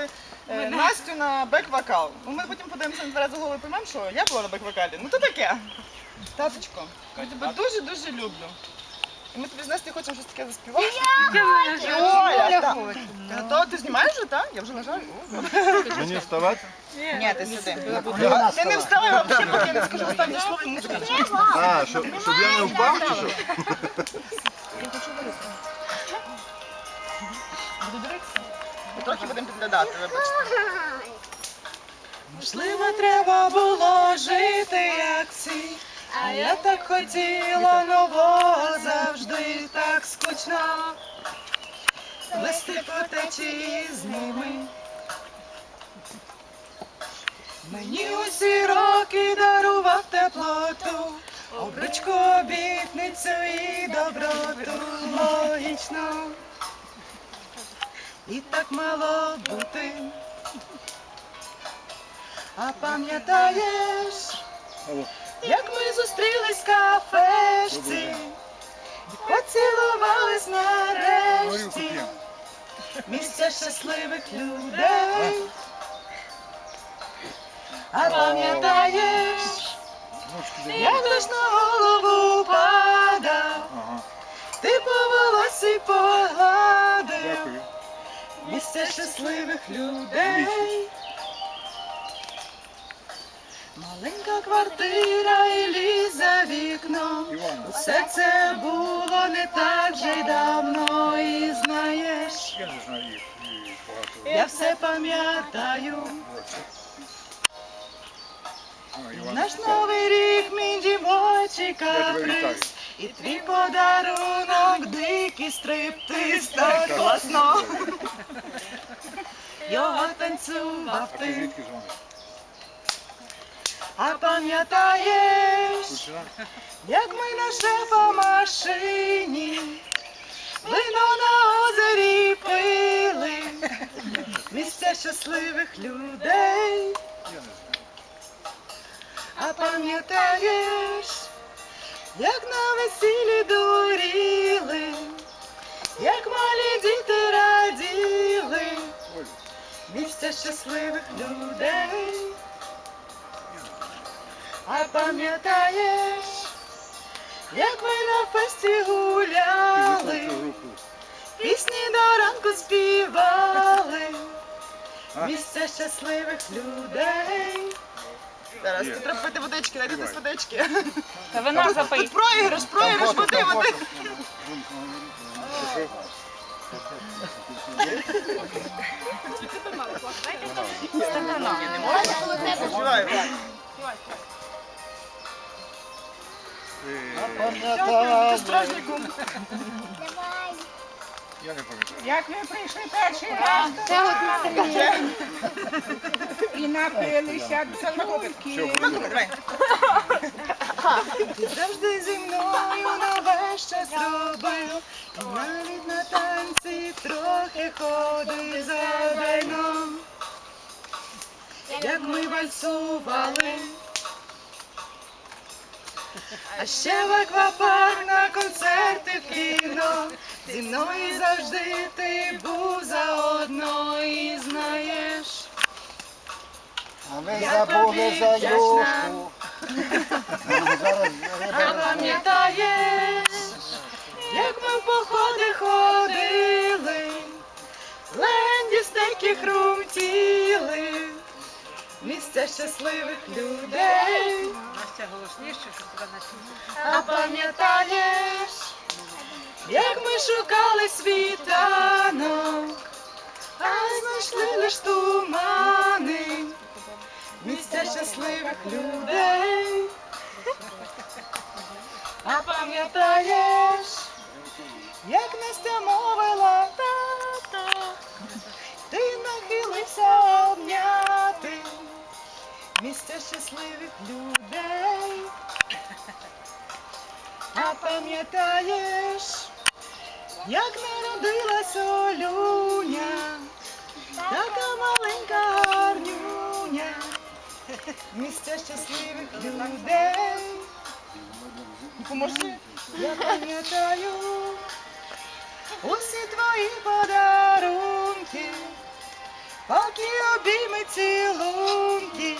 запросили е, Настю на бек-вокал. Ну, ми потім подивимося на тверезу голову і поймемо, що я була на бек-вокалі. Ну то таке. Таточко, я тебе дуже-дуже люблю. І ми тобі з Настю хочемо щось таке заспівати. Оля, так. Ти готова? Ти знімаєш вже, так? Я вже. О, добре. Мені вставати? Ні, ти сюди. А, Ти не вставай взагалі, поки я не скажу останнє слово, і музика. А, щоб, щоб я не впав чи що? Буду дивитися. Трохи будемо підглядати, вибачте. Можливо, треба було жити, як всі. А я так хотіла нового завжди так скучно. Вести по течії з ними. Мені усі роки дарував теплоту, обручку, обітницю і доброту логічно. І так мало бути. А пам'ятаєш, як ми зустрілись в кафешці, і поцілувались нарешті. Місця щасливих людей. А пам'ятаєш, як дощ на голову падав, ти по волосі погладив. Місця щасливих людей. Маленька квартира і ліс за вікном. Усе це було не так вже й давно, і знаєш, я не знаю їх багато. я все пам'ятаю. Наш новий рік, мій дівочий каприз. І твій подарунок, дикий стриптиз, так класно. Його танцював ти? А пам'ятаєш, як ми на шефа машині, вино на озері пили, місця щасливих людей. А пам'ятаєш, як на весіллі дуріли, як малі діти раділи, місця щасливих людей. А пам'ятаєш, як ми на фесті гуляли, пісні до ранку співали, місця щасливих людей. Зараз тут треба пити водички, дайте Давай. водички. Та вина запий. Тут проіграш, проіграш, води, води. там фото. Співаю. Е, Стражнику. Я не пам'ятаю. Як ви прийшли перший раз Це от Вже? і напилися Все, цілунки. буде. Завжди зі мною нове щось робив, і навіть на танці трохи ходив задайно. Як ми вальсували, а ще в аквапарк на концерти в кіно. Зі мною завжди ти був заодно і знаєш. А Я забули тобі за вдячна. юшку. Зараз А пам'ятаєш, як ми в походи ходили, ленді стейки хрумтіли, місця щасливих людей. Настя голосніше, щоб тебе начути. А пам'ятаєш, як ми шукали світанок, а знайшли лиш тумани, місця щасливих людей. А пам'ятаєш, як Настя мовила тата, ти нахилився обняти місця щасливих людей. А пам'ятаєш, як народилась Олюня, така маленька гарнюня, місця щасливих людей. Поможи. Я пам'ятаю усі твої подарунки, палки обійми цілунки.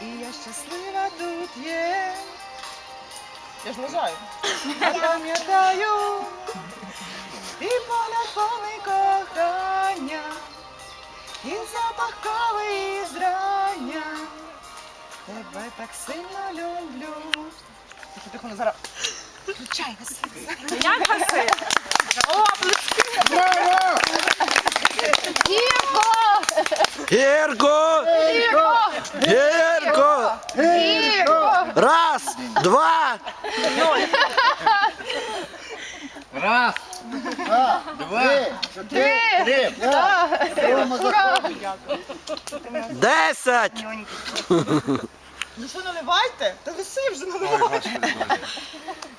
І я щаслива тут є. Я ж лежаю. Я пам'ятаю і погляд повний кохання, і запах кави і зрання. Тебе так сильно люблю. Тихо, тихо, ну зараз. Включай, Василь. Як гаси? Браво! Гірко! Гірко! Гірко! Раз, два, Раз, Два, три, чотири, п'ять. Рома заходить. десять. Ну що наливайте? Та лиси вже наливай.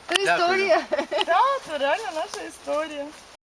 Це. Історія. Так, це реально наша історія.